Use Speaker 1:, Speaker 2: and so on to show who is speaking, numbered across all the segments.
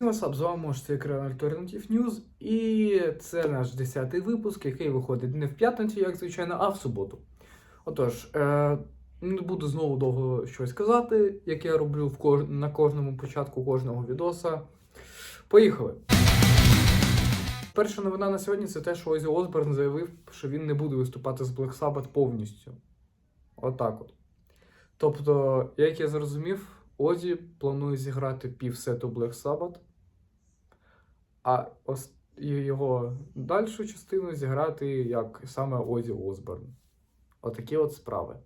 Speaker 1: Васап, з вами це екран Alternative News, і це наш 10-й випуск, який виходить не в п'ятницю, як звичайно, а в суботу. Отож, е, не буду знову довго щось казати, як я роблю в кож... на кожному початку кожного відоса. Поїхали! Перша новина на сьогодні це те, що Озі Осборн заявив, що він не буде виступати з Black Sabbath повністю. Отак от. Тобто, як я зрозумів, Озі планує зіграти півсету Black Sabbath, а його дальшу частину зіграти як саме Озі Осборн. Отакі от справи.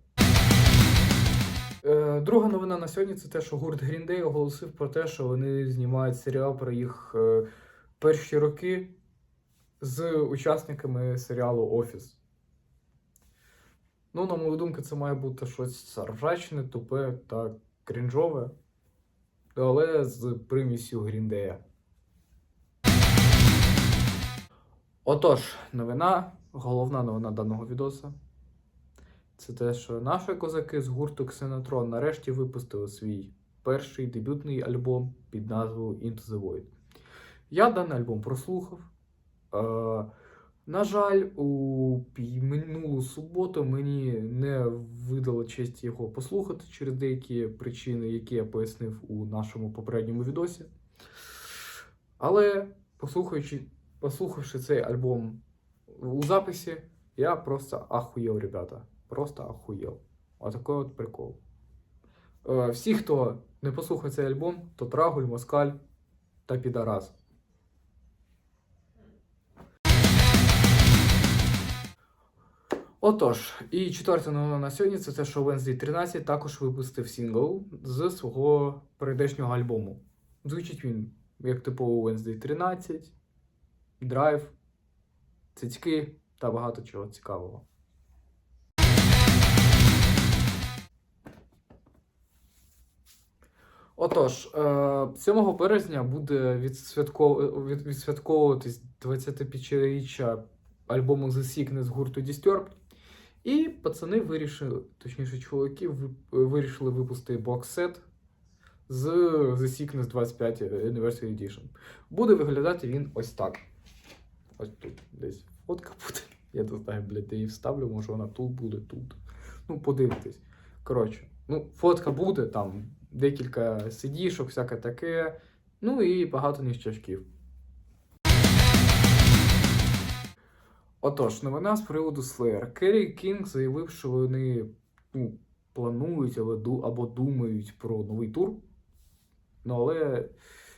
Speaker 1: Е, друга новина на сьогодні це те, що гурт Day оголосив про те, що вони знімають серіал про їх е, перші роки з учасниками серіалу Офіс. Ну, на мою думку, це має бути щось ржачне, тупе та крінжове, але з примісю Гріндея. Отож, новина, головна новина даного відоса. Це те, що наші козаки з гурту Ксенотрон нарешті випустили свій перший дебютний альбом під назвою Into the Void. Я даний альбом прослухав. Е, на жаль, у минулу суботу мені не видало честь його послухати через деякі причини, які я пояснив у нашому попередньому відосі. Але послухаючи, послухавши цей альбом у записі, я просто ахуєв, ребята. Просто ахуєв. Отакий от прикол. Е, всі, хто не послухав цей альбом, то трагуль, москаль та підарас. Отож, і четверта новина на сьогодні це те, що Wednesday 13 також випустив сингл з свого передешнього альбому. Звучить він як типово Wednesday 13, драйв, цицьки та багато чого цікавого. Отож, е, 7 березня буде відсвятковуватись 25-річчя альбому The Sickness гурту Disturbed. І пацани вирішили, точніше, чоловіки вирішили випустити бокс-сет з The Sickness 25 Anniversary Edition. Буде виглядати він ось так. Ось тут десь фотка буде. Я не знаю, блядь, де її вставлю, може вона тут буде, тут. Ну, подивитись. Коротше, ну, фотка буде, там декілька сидішок, всяке таке. Ну і багато ніщачків. Отож, новина з приводу Slayer. Керрі Кінг заявив, що вони ну, планують або думають про новий тур. Ну, але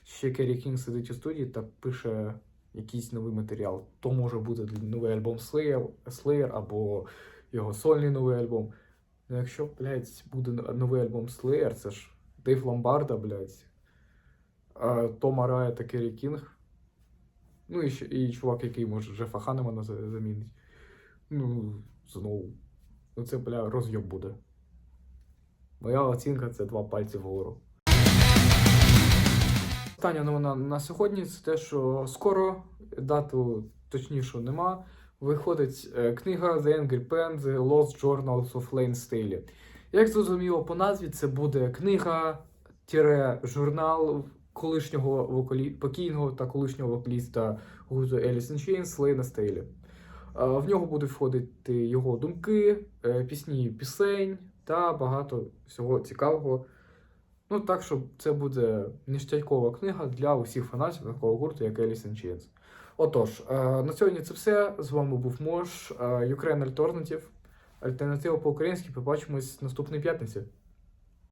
Speaker 1: ще Керрі Кінг сидить у студії та пише якийсь новий матеріал. То може бути новий альбом Slayer, Slayer або його сольний новий альбом. Ну, якщо, блядь, буде новий альбом Slayer, це ж Дейв Ломбарда, блядь, Тома Рая та Керрі Кінг. Ну, і, і чувак, який може Джефа Ханемана замінить. Ну, знову. Ну, це, бля, роз'єб буде. Моя оцінка це два пальці вгору. Остання новина на сьогодні це те, що скоро, дату точніше нема, виходить е, книга The Angry Pen The Lost Journals of Lane Staley. Як зрозуміло по назві, це буде книга журнал колишнього вокалі... покійного та колишнього вокаліста гурту Alice Chains Лейна Стейлі. В нього будуть входити його думки, е, пісні пісень та багато всього цікавого. Ну, так, що це буде ніштякова книга для усіх фанатів такого гурту, як Alice in Chains. Отож, е, на сьогодні це все. З вами був Мош, е, Ukraine Alternative. Альтернатива по-українськи. Побачимось наступної п'ятниці.